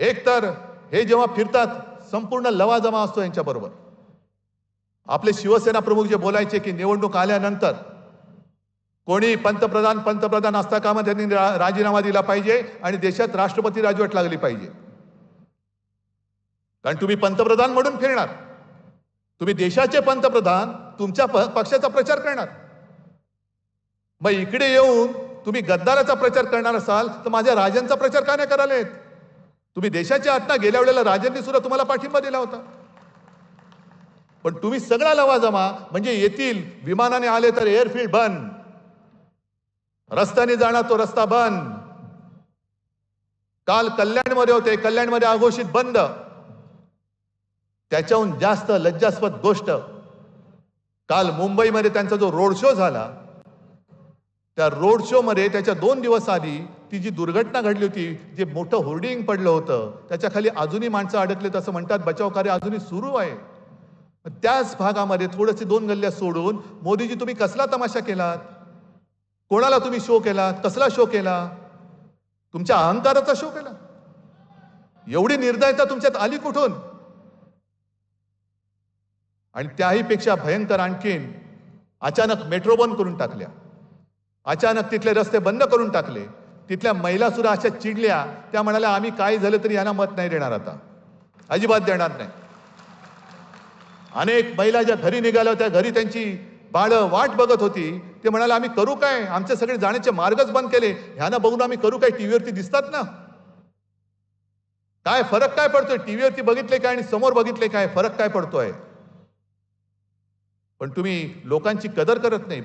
एकतर हे जेव्हा फिरतात संपूर्ण लवाजमा असतो यांच्याबरोबर आपले शिवसेना प्रमुख जे बोलायचे की निवडणूक आल्यानंतर कोणी पंतप्रधान पंतप्रधान असता कामा त्यांनी रा- राजीनामा दिला पाहिजे आणि देशात राष्ट्रपती राजवट लागली पाहिजे. कारण तुम्ही पंतप्रधान म्हणून फिरणार. तुम्ही देशाचे पंतप्रधान तुमच्या प- पक्षाचा प्रचार करणार. मग इकडे येऊन तुम्ही गद्दाराचा प्रचार करणार असाल तर माझ्या राजांचा प्रचार का नाही करायला तुम्ही देशाच्या आत्ता गेल्या वेळेला राजांनी सुद्धा तुम्हाला पाठिंबा दिला होता. पण तुम्ही सगळा लवा जमा म्हणजे येतील विमानाने आले तर एअरफील्ड बंद. रस्त्याने जाणार तो रस्ता बंद. काल कल्याणमध्ये होते कल्याणमध्ये अघोषित बंद. त्याच्याहून जास्त लज्जास्पद गोष्ट काल मुंबईमध्ये त्यांचा जो रोड शो झाला त्या रोड शो मध्ये त्याच्या दोन दिवस आधी ती जी दुर्घटना घडली होती जे मोठं होर्डिंग पडलं होतं त्याच्याखाली अजूनही माणसं अडकलेत असं म्हणतात बचाव कार्य अजूनही सुरू आहे. त्याच भागामध्ये थोडंसे दोन गल्ल्या सोडून मोदीजी तुम्ही कसला तमाशा केलात? कोणाला तुम्ही शो केलात? कसला शो केला? तुमच्या अहंकाराचा शो केला? एवढी निर्दयता तुमच्यात आली कुठून? आणि त्याही पेक्षा भयंकर आणखीन अचानक मेट्रो बंद करून टाकल्या. अचानक तिथले रस्ते बंद करून टाकले. तिथल्या महिला सुद्धा अशा चिडल्या त्या म्हणाल्या आम्ही काय झालं तरी यांना मत नाही देणार आता. अजिबात देणार नाही. अनेक महिला ज्या घरी निघाल्या होत्या घरी त्यांची बाळं वाट बघत होती ते म्हणाले आम्ही करू काय? आमचे सगळे जाण्याचे मार्गच बंद केले. ह्यांना बघून आम्ही करू काय? टीव्हीवरती दिसतात ना? काय फरक काय पडतोय? टीव्हीवरती बघितले काय आणि समोर बघितले काय? फरक काय पडतोय? पण तुम्ही लोकांची कदर करत नाही.